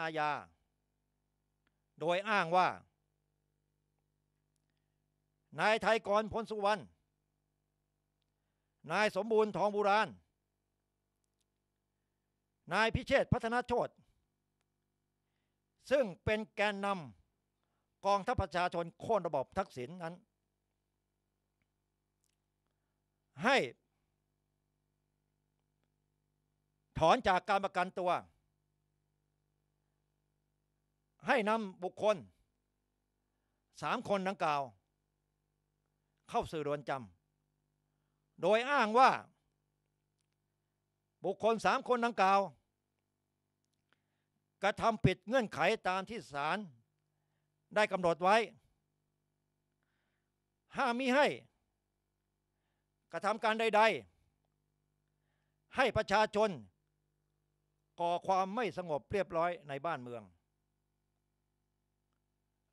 อาญา โดยอ้างว่า นายไทยกรพลสุวรรณ นายสมบูรณ์ทองบุราณ นายพิเชษฐ์พัฒนาโชตซึ่งเป็นแกนนำกองทัพประชาชนโค่นระบบทักษิณนนั้น ให้ถอนจากการประกันตัว ให้นำบุคคลสามคนดังกล่าว เข้าสื่อรวนจำโดยอ้างว่า บุคคลสามคนดังกล่าว กระทำผิดเงื่อนไขตามที่ศาลได้กำหนดไว้ ห้ามมิให้ กระทำการใด ๆ ให้ประชาชนก่อความไม่สงบเรียบร้อยในบ้านเมือง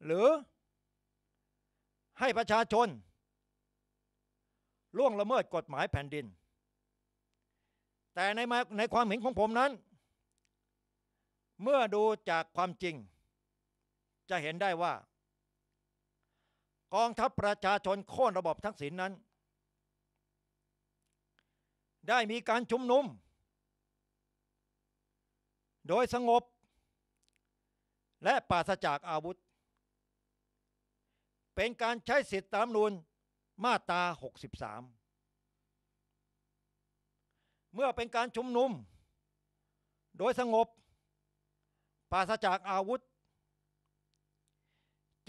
หรือให้ประชาชน ล่วงละเมิดกฎหมายแผ่นดิน แต่ในในความเห็นของผมนั้น เมื่อดูจากความจริง จะเห็นได้ว่า กองทัพประชาชนโค่นระบบทักษิณนนั้น ได้มีการชุมนุม โดยสงบ และปราศจากอาวุธ เป็นการใช้สิทธิตามนูนมาตรา 63 เมื่อเป็นการชุมนุม โดยสงบ ปราศจากอาวุธ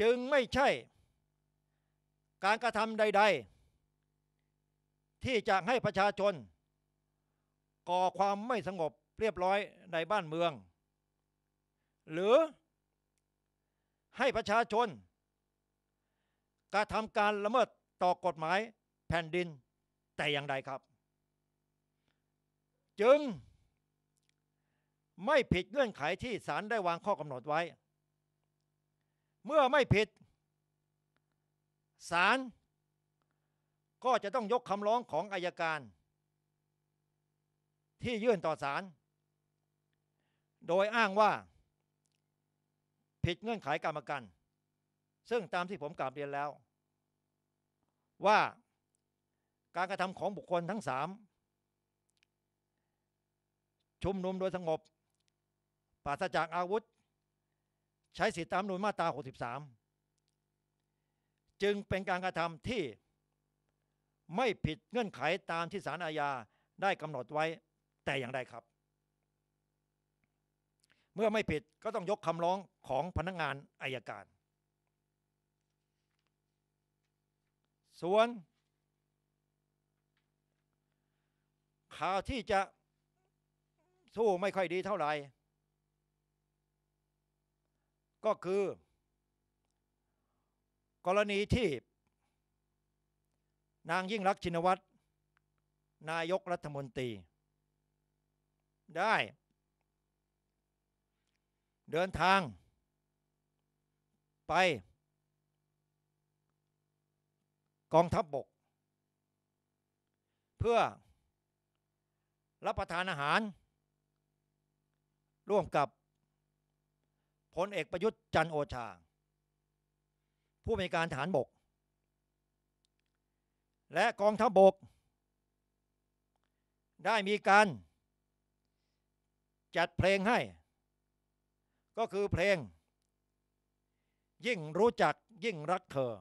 จึงไม่ใช่ การกระทำใด ๆ ที่จะให้ประชาชน ก่อความไม่สงบเรียบร้อยในบ้านเมือง หรือให้ประชาชน กระทำการละเมิดต่อกฎหมายแผ่นดินแต่อย่างใดครับ จึงไม่ผิดเงื่อนไขที่ศาลได้วางข้อกำหนดไว้ เมื่อไม่ผิดศาลก็จะต้องยกคำร้องของอายการ ที่ยื่นต่อศาลโดยอ้างว่า ผิดเงื่อนไขกรรมกัน ซึ่งตามที่ผมกล่าวเรียนแล้ว ว่าการกระทำของบุคคลทั้งสามชุมนุมโดยสงบปราศจากอาวุธ ใช้สิทธิตามนูญมาตรา 63 จึงเป็นการกระทำที่ไม่ผิดเงื่อนไขตามที่ศาลอาญาได้กำหนดไว้แต่อย่างใดครับ เมื่อไม่ผิดก็ต้องยกคำร้องของพนักงงานอายการ ส่วน ข่าวที่จะสู้ไม่ค่อยดีเท่าไหร่ ก็คือ กรณีที่ นางยิ่งรักชินวัตร นายกรัฐมนตรี ได้ เดินทางไป กองทัพบบก เพื่อรับประทานอาหาร ร่วมกับพลเอกประยุทธ์จันโอชา ผู้มีการฐานบก และกองทัพบบก ได้มีการ จัดเพลงให้ ก็คือเพลง ยิ่งรู้จักยิ่งรักเธอ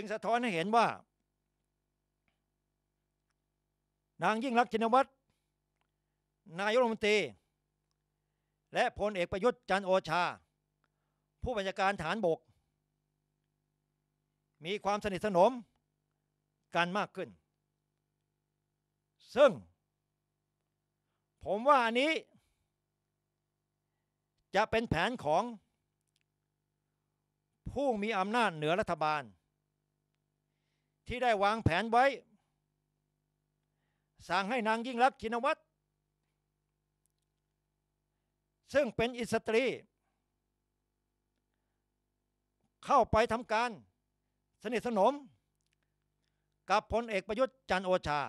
จึงสะท้อนให้เห็นว่า นางยิ่งรักชินวัตรนายรัฐมนตรี และพลเอกประยุทธ์จันโอชา ผู้บัญชาการฐานบก มีความสนิทสนมกันมากขึ้น ซึ่ง ผมว่าอันนี้ จะเป็นแผนของผู้มีอำนาจเหนือรัฐบาล ที่ได้วางแผนไว้ สั่งให้นางยิ่งรักชินวัตรซึ่งเป็นอิสตรี เข้าไปทำการสนิทสนม กับพลเอกประยุทธ์จันโอชา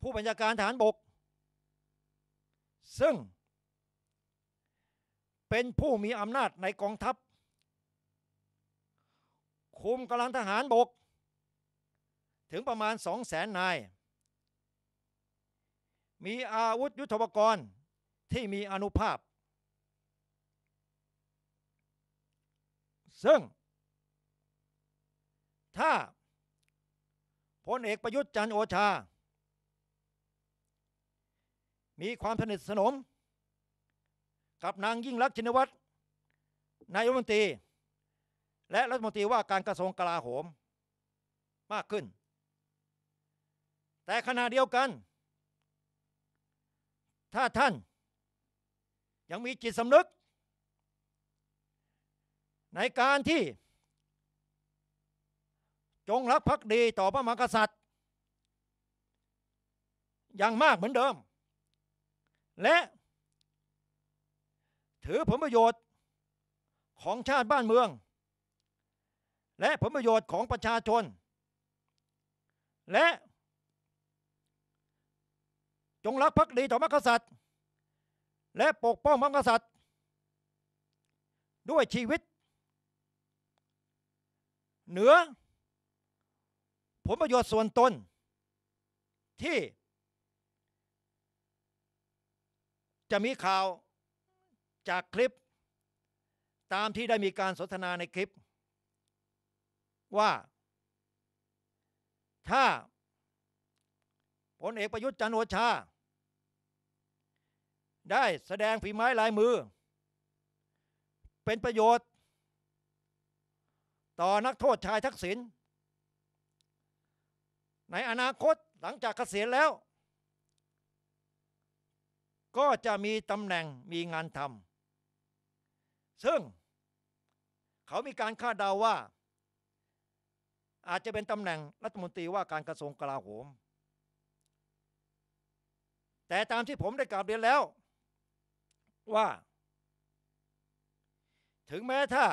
ผู้บัญชาการฐานบก ซึ่ง เป็นผู้มีอำนาจในกองทัพ คุมกำลังทหารบก ถึงประมาณสองแสนนาย มีอาวุธยุทโธปกรณ์ที่มีอนุภาพ ซึ่ง ถ้าพลเอกประยุทธ์จันโอชา มีความสนิทสนม กับนางยิ่งรักชินวัตรนายรัฐมนตรี และรัฐมนตรีว่าการกระทรวงกลาโหมมากขึ้น แต่ขณะเดียวกัน ถ้าท่าน ยังมีจิตสำนึก ในการที่ จงรักภักดีต่อพระมหากษัตริย์อย่างมากเหมือนเดิม และถือผลประโยชน์ของชาติบ้านเมือง และผลประโยชน์ของประชาชน และ จงรักภักดีต่อมกษัตริย์ และปกป้องมกษัตริย์ ด้วยชีวิต เหนือ ผลประโยชน์ส่วนตน ที่จะมีข่าวจากคลิป ตามที่ได้มีการสนทนาในคลิป ว่า ถ้าพลเอกประยุทธ์จันโอชา ได้แสดงฝีไม้ลายมือ เป็นประโยชน์ ต่อนักโทษชายทักษิณในอนาคตหลังจากเกษียณแล้ว ก็จะมีตำแหน่งมีงานทำซึ่งเขามีการคาดเดาว่า อาจจะเป็นตำแหน่งรัฐมนตรีว่าการกระทรวงกลาโหม แต่ตามที่ผมได้กล่าวเรียนแล้ว ว่า ถึงแม้ถ้า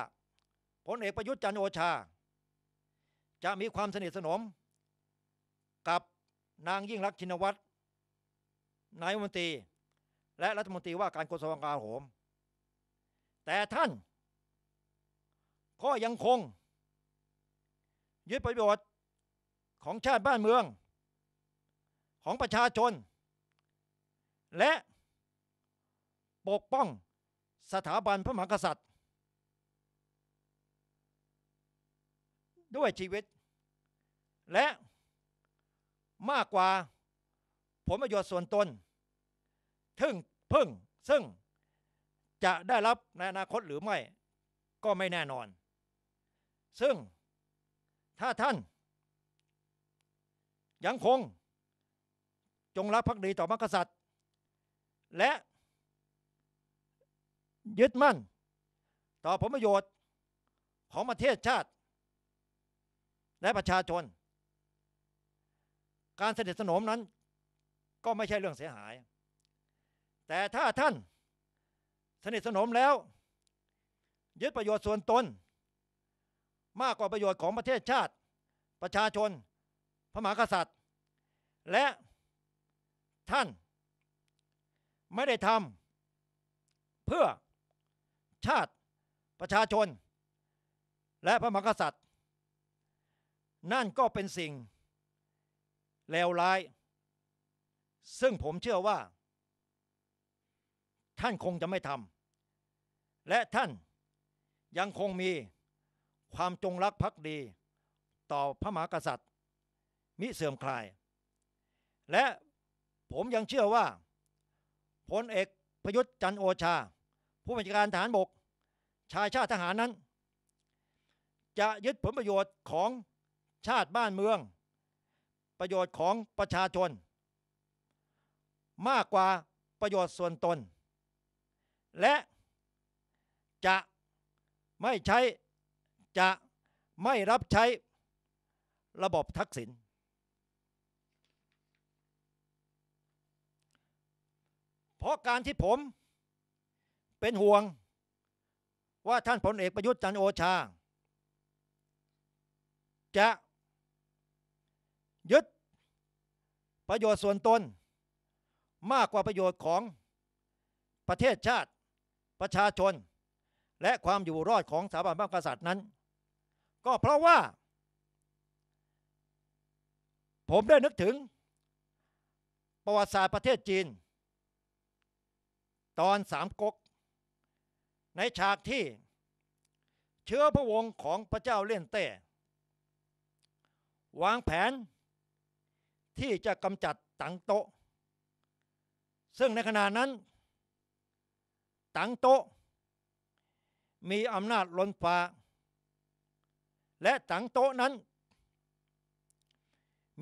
พลเอกประยุทธ์จันโอชา จะมีความสนิทสนม กับนางยิ่งรักชินวัตรนายมนตรี และรัฐมนตรีว่าการกระทรวงกลาโหม แต่ท่าน ก็ยังคง ยึดประโยชน์ของชาติบ้านเมือง ของประชาชน และ ปกป้องสถาบันพระมหากษัตริย์ ด้วยชีวิต และมากกว่าผลประโยชน์ส่วนตนทึ่งพึ่งซึ่งจะได้รับในอนาคตหรือไม่ก็ไม่แน่นอน ซึ่งถ้าท่าน ยังคง จงรักภักดีต่อมรรคษัตริย์ และ ยึดมั่น ต่อผลประโยชน์ของประเทศชาติ และประชาชน การสนิทสนมนั้น ก็ไม่ใช่เรื่องเสียหาย แต่ถ้าท่านสนิทสนมแล้ว ยึดประโยชน์ส่วนตน มากกว่าประโยชน์ของประเทศชาติ ประชาชน พระมหากษัตริย์ และท่าน ไม่ได้ทำเพื่อ ชาติ ประชาชน และพระมหากษัตริย์ นั่นก็เป็นสิ่งเลวร้าย ซึ่งผมเชื่อว่า ท่านคงจะไม่ทำและท่านยังคงมีความจงรักภักดี ต่อพระมหากษัตริย์ มิเสื่อมคลาย และผมยังเชื่อว่าพลเอกประยุทธ์จันโอชา ผู้บัญชาการทหารบก ชายชาติทหารนั้น จะยึดผลประโยชน์ของชาติบ้านเมือง ประโยชน์ของประชาชน มากกว่าประโยชน์ส่วนตน และจะไม่ใช้จะไม่รับใช้ระบบทักษิณเพราะการที่ผมเป็นห่วง ว่าท่านพลเอกประยุทธ์จันโอชา จะยึดประโยชน์ส่วนตน มากกว่าประโยชน์ของประเทศชาติประชาชน และความอยู่รอดของสถาบันพระมหากษัตริย์นั้น ก็เพราะว่า ผมได้นึกถึง ประวัติศาสตร์ประเทศจีน ตอนสามก๊ก ในฉากที่เชื้อพระวงศ์ของพระเจ้าเลี่ยนเต้ วางแผนที่จะกำจัดตังโต ซึ่งในขณะนั้น ตังโต มีอำนาจล้นฟ้า และตังโตนั้น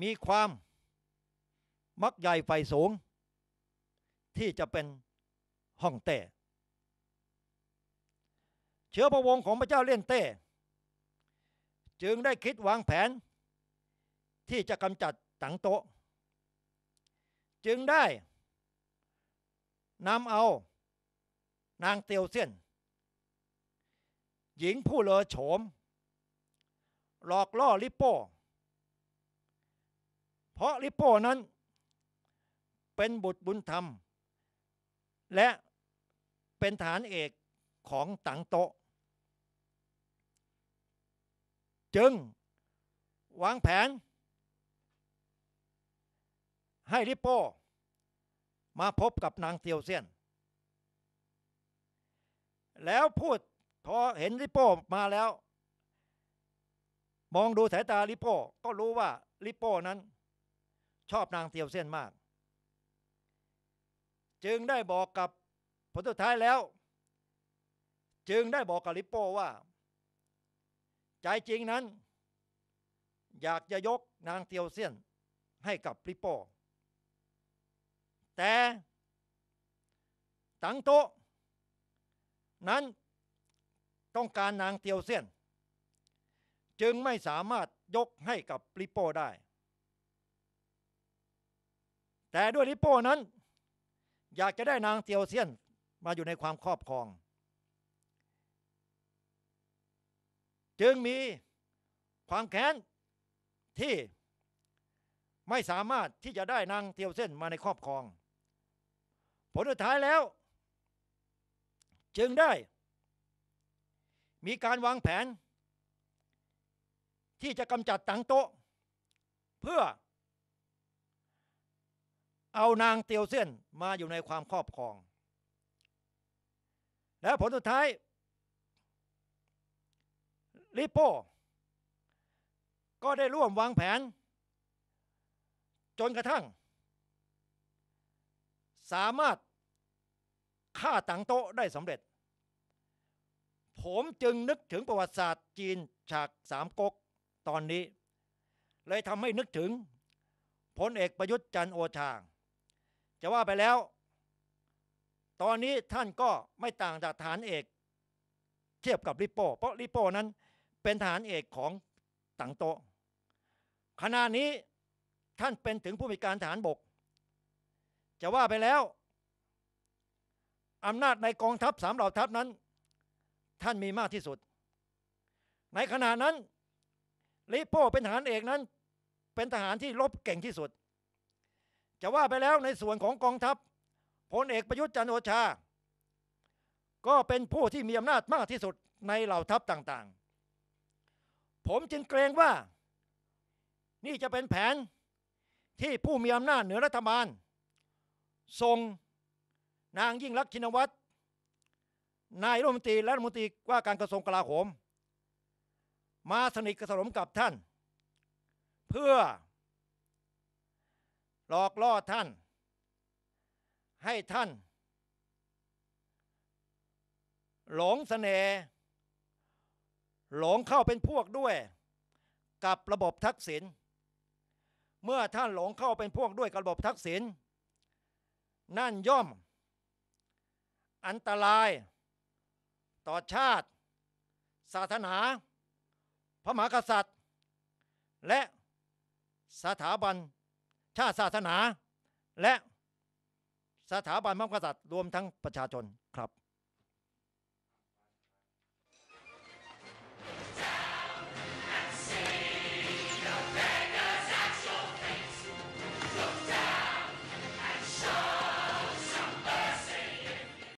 มีความมักใหญ่ไฟสูง ที่จะเป็นห้องเต้ เชื้อพระวงศ์ของพระเจ้าเลี่ยนเต้ จึงได้คิดวางแผน ที่จะกำจัดตังโตะ จึงได้นำเอา นางเตียวเซียน หญิงผู้เลอโฉม หลอกล่อลิปโป้เพราะลิปโป้นั้น เป็นบุตรบุญธรรม และเป็นฐานเอกของตังโตะ จึง วางแผน ให้ลิปโป้ มาพบกับนางเตียวเซียน แล้วพูดพอเห็นลิปโป้มาแล้ว มองดูสายตาลิปโป้ก็รู้ว่าลิปโป้นั้น ชอบนางเตียวเซียนมาก จึงได้บอกกับผลสุดท้ายแล้ว จึงได้บอกกับลิปโป้ว่า ใจจริงนั้น อยากจะยกนางเตียวเซียนให้กับลิโป้แต่ตังโตนั้นต้องการนางเตียวเซียน จึงไม่สามารถยกให้กับลิโป้ได้ แต่ด้วยลิโป้นั้น อยากจะได้นางเตียวเซียนมาอยู่ในความครอบครอง จึงมีความแค้นที่ไม่สามารถที่จะได้นางเตียวเส้นมาในครอบครอง ผลสุดท้ายแล้ว จึงได้ มีการวางแผน ที่จะกำจัดตังโตะ เพื่อ เอานางเตียวเส้นมาอยู่ในความครอบครอง และผลสุดท้าย ลิโป้ก็ได้ร่วมวางแผน จนกระทั่ง สามารถฆ่าตังโตะได้สำเร็จ ผมจึงนึกถึงประวัติศาสตร์จีนฉากสามก๊กตอนนี้ เลยทำให้นึกถึงพลเอกประยุทธ์จันโอชา จะว่าไปแล้ว ตอนนี้ท่านก็ไม่ต่างจากฐานเอก เทียบกับลิโป้เพราะลิโป้นั้น เป็นฐานเอกของตังโตขณะนี้ท่านเป็นถึงผู้มีการฐานบก จะว่าไปแล้วอำนาจในกองทัพสามเหล่าทัพนั้น ท่านมีมากที่สุด ในขณะนั้นลิโป้เป็นทหารเอกนั้น เป็นทหารที่รบเก่งที่สุด จะว่าไปแล้วในส่วนของกองทัพพลเอกประยุทธ์จันทร์โอชา ก็เป็นผู้ที่มีอำนาจมากที่สุดในเหล่าทัพต่างๆ ผมจึงเกรงว่า นี่จะเป็นแผนที่ผู้มีอำนาจเหนือรัฐบาลส่งนางยิ่งรักชินวัตรนายรัฐมนตรีและรัฐมนตรีว่าการกระทรวงกลาโหม มาสนิทกระสมกับท่าน เพื่อหลอกล่อท่าน ให้ท่าน หลงเสน่ห์ หลงเข้าเป็นพวกด้วย กับระบบทักษิณเมื่อท่านหลงเข้าเป็นพวกด้วยกับระบบทักษิณนั่นย่อม อันตราย ต่อชาติ ศาสนา พระมหากษัตริย์ และสถาบัน ชาติศาสนา และสถาบันพระมหากษัตริย์รวมทั้งประชาชน